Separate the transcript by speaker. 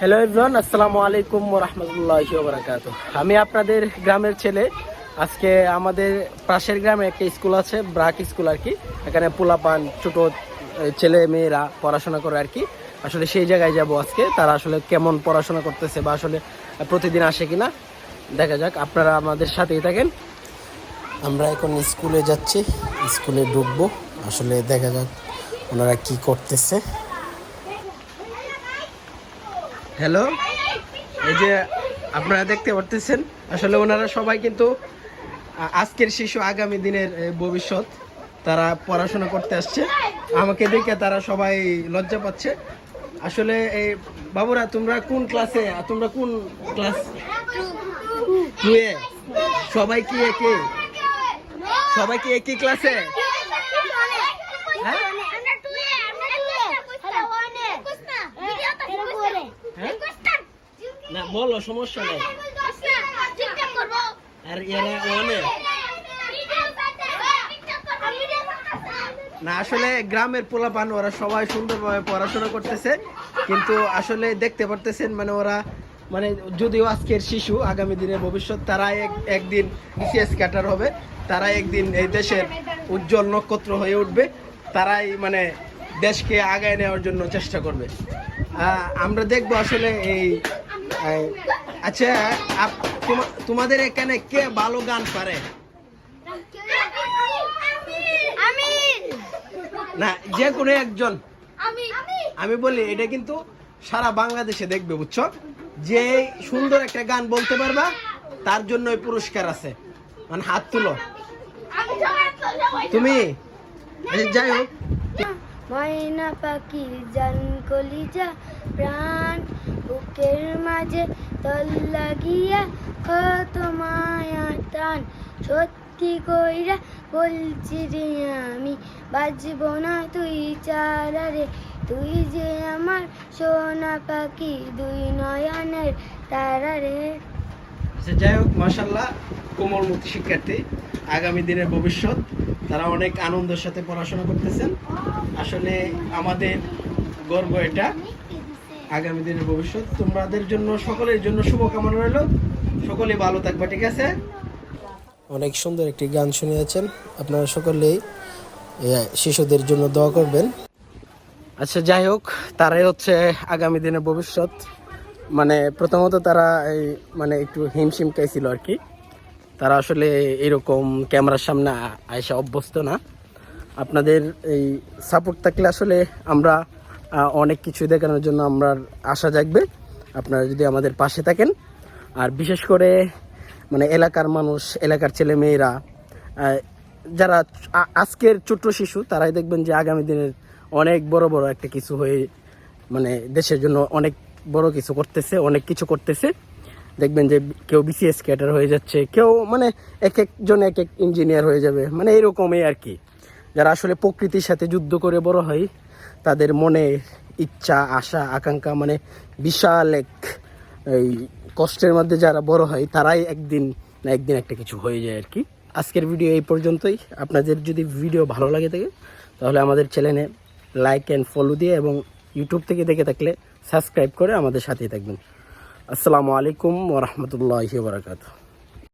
Speaker 1: Hello everyone আসসালামু আলাইকুম রহমতুল্লাহ বারাকাত আমি আপনাদের গ্রামের ছেলে। আজকে আমাদের পাশের গ্রামে একটা স্কুল আছে, ব্রাক স্কুল আর কি। এখানে পোলাপান, ছোট ছেলে মেয়েরা পড়াশোনা করে আর কি। আসলে সেই জায়গায় যাব আজকে। তারা আসলে কেমন পড়াশোনা করতেছে বা আসলে প্রতিদিন আসে কিনা, দেখা যাক। আপনারা আমাদের সাথেই থাকেন। আমরা এখন স্কুলে যাচ্ছি। স্কুলে ঢুকবো। আসলে দেখা যাক ওনারা কি করতেছে। হ্যালো এই যে আপনারা দেখতে পারতেছেন, আসলে ওনারা সবাই কিন্তু আজকের শিশু আগামী দিনের ভবিষ্যৎ, তারা পড়াশোনা করতে আসছে। আমাকে দেখে তারা সবাই লজ্জা পাচ্ছে। আসলে এই, বাবুরা, তোমরা কোন ক্লাসে তোমরা কোন ক্লাস? টুয়ে। সবাই কি একই সবাই কি একই ক্লাসে? হ্যাঁ? না বলো সমস্যা নেই। আর এরা অনেক না আসলে গ্রামের পোলাপান ওরা সবাই সুন্দরভাবে পড়াশোনা করতেছে কিন্তু আসলে দেখতে পারতেছেন মানে ওরা মানে যদিও আজকের শিশু আগামী দিনের ভবিষ্যৎ তারা এক একদিন বিসিএস ক্যাটার হবে তারা একদিন এই দেশের উজ্জ্বল নক্ষত্র হয়ে উঠবে তারাই মানে দেশকে আগায় নেওয়ার জন্য চেষ্টা করবে। আমরা দেখব আসলে এই, আচ্ছা তোমাদের এখানে কে ভালো গান পারে? না যে কোনো একজন।
Speaker 2: আমি
Speaker 1: আমি বলি এটা কিন্তু সারা বাংলাদেশে দেখবে বুঝছ? যে সুন্দর একটা গান বলতে পারবা তার জন্য পুরস্কার আছে। মানে হাত তুলো। তুমি যাই হোক।
Speaker 2: ময়না পাখি জান কলিজা প্রাণ, বুকের মাঝে তল লাগিয়া কত মায়া টান। সত্যি কইরা বলছি রে আমি, বাজব না তুই চারা রে। তুই যে আমার সোনা পাখি, দুই নয়নের তারারে
Speaker 1: আচ্ছা যাই হোক মাসাল্লাহ কোমলমতি শিক্ষার্থী। আগামী দিনের ভবিষ্যৎ, তারা অনেক আনন্দের সাথে পড়াশোনা করতেছেন। আসলে আমাদের গর্ব এটা। আগামী দিনের ভবিষ্যৎ, তোমাদের জন্য, সকলের জন্য শুভকামনা রইল। সকলে ভালো থাকবে, ঠিক আছে? অনেক সুন্দর একটি গান শুনিয়েছেন। আপনারা সকলেই শিশুদের জন্য দোয়া করবেন। আচ্ছা যাই হোক, তারাই হচ্ছে আগামী দিনের ভবিষ্যৎ। মানে প্রথমত তারা এই মানে একটু হিমশিম খাইছিল আর কি। তারা আসলে এরকম ক্যামেরার সামনে আ- আইসা অভ্যস্ত না। আপনাদের এই সাপোর্ট থাকলে আসলে আমরা অনেক কিছু দেখানোর জন্য আমরা আশা জাগবে। আপনারা যদি আমাদের পাশে থাকেন। আর বিশেষ করে মানে এলাকার মানুষ, এলাকার ছেলে মেয়েরা যারা আজকের ছোট্ট শিশু, তারাই দেখবেন যে আগামী দিনের অনেক বড় বড় একটা কিছু হয়ে মানে দেশের জন্য অনেক বড় কিছু করতেছে, অনেক কিছু করতেছে। দেখবেন যে কেউ বিসিএস ক্যাডার হয়ে যাচ্ছে, কেউ মানে এক একজন এক এক ইঞ্জিনিয়ার হয়ে যাবে। মানে এরকমই আর কি। যারা আসলে প্রকৃতির সাথে যুদ্ধ করে বড় হয়, তাদের মনে ইচ্ছা, আশা, আকাঙ্ক্ষা মানে বিশাল এক, এই কষ্টের মধ্যে যারা বড় হয়, তারাই একদিন না একদিন একটা কিছু হয়ে যায় আর কি। আজকের ভিডিও এই পর্যন্তই। আপনাদের যদি ভিডিও ভালো লাগে থাকে, তাহলে আমাদের চ্যানেলে লাইক অ্যান্ড ফলো দিয়ে এবং ইউটিউব থেকে দেখে থাকলে সাবস্ক্রাইব করে আমাদের সাথেই থাকবেন। আসসালামু আলাইকুম ওরহমতুল্লাহ বারাকাতু